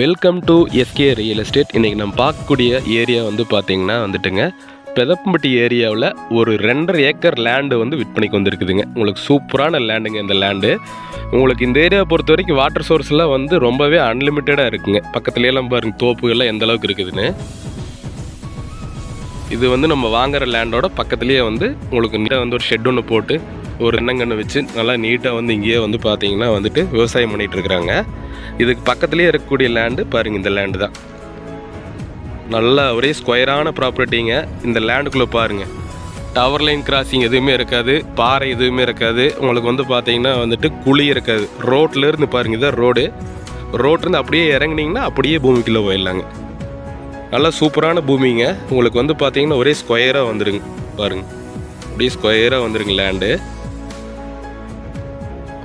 Welcome to SK real estate இன்றைக்கி நம்ம பார்க்கக்கூடிய ஏரியா வந்து பார்த்தீங்கன்னா வந்துட்டுங்க பெதப்பம்பட்டி ஏரியாவில் ஒரு ரெண்டரை ஏக்கர் லேண்டு வந்து விற்பனைக்கு வந்திருக்குதுங்க. உங்களுக்கு சூப்பரான லேண்டுங்க இந்த லேண்டு உங்களுக்கு இந்த ஏரியாவை பொறுத்த வரைக்கும் வாட்டர் சோர்ஸ்லாம் வந்து ரொம்பவே அன்லிமிட்டடாக இருக்குங்க. பக்கத்துலேயெல்லாம் பாருங்க தோப்புகள்லாம் எந்த அளவுக்கு இருக்குதுன்னு. இது வந்து நம்ம வாங்குற லேண்டோட பக்கத்துலேயே வந்து உங்களுக்கு நீட்டாக வந்து ஒரு ஷெட் ஒன்று போட்டு ஒரு எண்ணங்கன்று வச்சு நல்லா நீட்டாக வந்து இங்கேயே வந்து பார்த்தீங்கன்னா வந்துட்டு விவசாயம் பண்ணிகிட்டு இருக்கிறாங்க. இதுக்கு பக்கத்துலேயே இருக்கக்கூடிய லேண்டு பாருங்கள் இந்த லேண்டு தான். நல்லா ஒரே ஸ்கொயரான ப்ராப்பர்ட்டிங்க இந்த லேண்டுக்குள்ளே பாருங்கள் டவர் லைன் கிராசிங் எதுவுமே இருக்காது பாறை எதுவுமே இருக்காது. உங்களுக்கு வந்து பார்த்தீங்கன்னா வந்துட்டு குழி இருக்காது. ரோட்லேருந்து இருந்து பாருங்க இதான் ரோடு ரோட்லேருந்து அப்படியே இறங்குனீங்கன்னா அப்படியே பூமிக்குள்ளே போயிடலாங்க. நல்லா சூப்பரான பூமிங்க. உங்களுக்கு வந்து பார்த்தீங்கன்னா ஒரே ஸ்கொயராக வந்துடுங்க பாருங்கள் அப்படியே ஸ்கொயராக வந்துடுங்க லேண்டு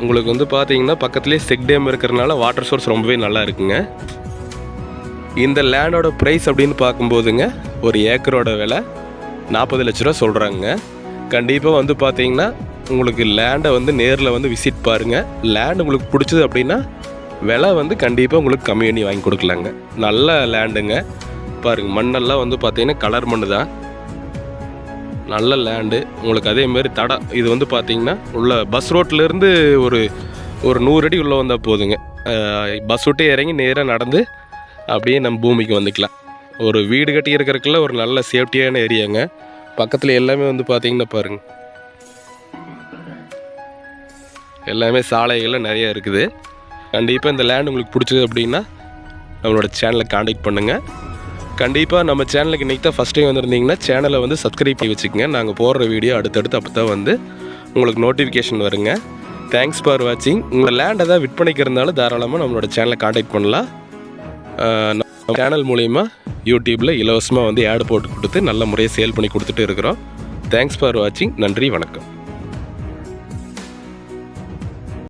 உங்களுக்கு வந்து பார்த்தீங்கன்னா பக்கத்துலேயே செக் டேம் இருக்கிறனால வாட்டர் சோர்ஸ் ரொம்பவே நல்லா இருக்குங்க. இந்த லேண்டோட ப்ரைஸ் அப்படின்னு பார்க்கும்போதுங்க ஒரு ஏக்கரோட விலை நாற்பது லட்ச ரூபா சொல்கிறாங்க கண்டிப்பாக வந்து பார்த்தீங்கன்னா உங்களுக்கு லேண்டை வந்து நேரில் வந்து விசிட் பாருங்கள் லேண்ட் உங்களுக்கு பிடிச்சது அப்படின்னா விலை வந்து கண்டிப்பாக உங்களுக்கு கம்மி பண்ணி வாங்கி கொடுக்கலாங்க. நல்ல லேண்டுங்க பாருங்கள் மண்ணெல்லாம் வந்து பார்த்தீங்கன்னா கலர் மண்ணு தான் நல்ல லேண்டு உங்களுக்கு அதே மாதிரி இது வந்து பார்த்தீங்கன்னா உள்ள பஸ் ரோட்லேருந்து ஒரு ஒரு நூறு அடி உள்ளே வந்தால் போதுங்க. பஸ் விட்டு இறங்கி நேராக நடந்து அப்படியே நம்ம பூமிக்கு வந்துக்கலாம். ஒரு வீடு கட்டி இருக்கிறதுக்குள்ள ஒரு நல்ல சேஃப்டியான ஏரியாங்க பக்கத்தில் எல்லாமே வந்து பார்த்திங்கன்னா பாருங்கள் எல்லாமே சாலைகள்லாம் நிறையா இருக்குது. கண்டிப்பாக இந்த லேண்ட் உங்களுக்கு பிடிச்சது அப்படின்னா நம்மளோட சேனலை காண்டாக்ட் பண்ணுங்கள் கண்டிப்பாக நம்ம சேனலுக்கு இன்றைக்கி தான் ஃபஸ்ட் டைம் வந்திருந்தீங்கன்னா சேனலை வந்து சப்ஸ்கிரைப் பண்ணி வச்சுக்கோங்க. நாங்கள் போடுற வீடியோ அடுத்தடுத்து அப்போ தான் வந்து உங்களுக்கு நோட்டிஃபிகேஷன் வருங்க. தேங்க்ஸ் ஃபார் வாட்சிங் உங்கள் லேண்ட் ஏதாவது விற்பனைக்கு இருந்தாலும் தாராளமாக நம்மளோட சேனலை காண்டாக்ட் பண்ணலாம். நம்ம சேனல் மூலிமா யூடியூப்பில் இலவசமாக வந்து ஆட் போட்டு கொடுத்து நல்ல முறையை சேல் பண்ணி கொடுத்துட்டு இருக்கிறோம். தேங்க்ஸ் ஃபார் வாட்சிங் நன்றி வணக்கம்.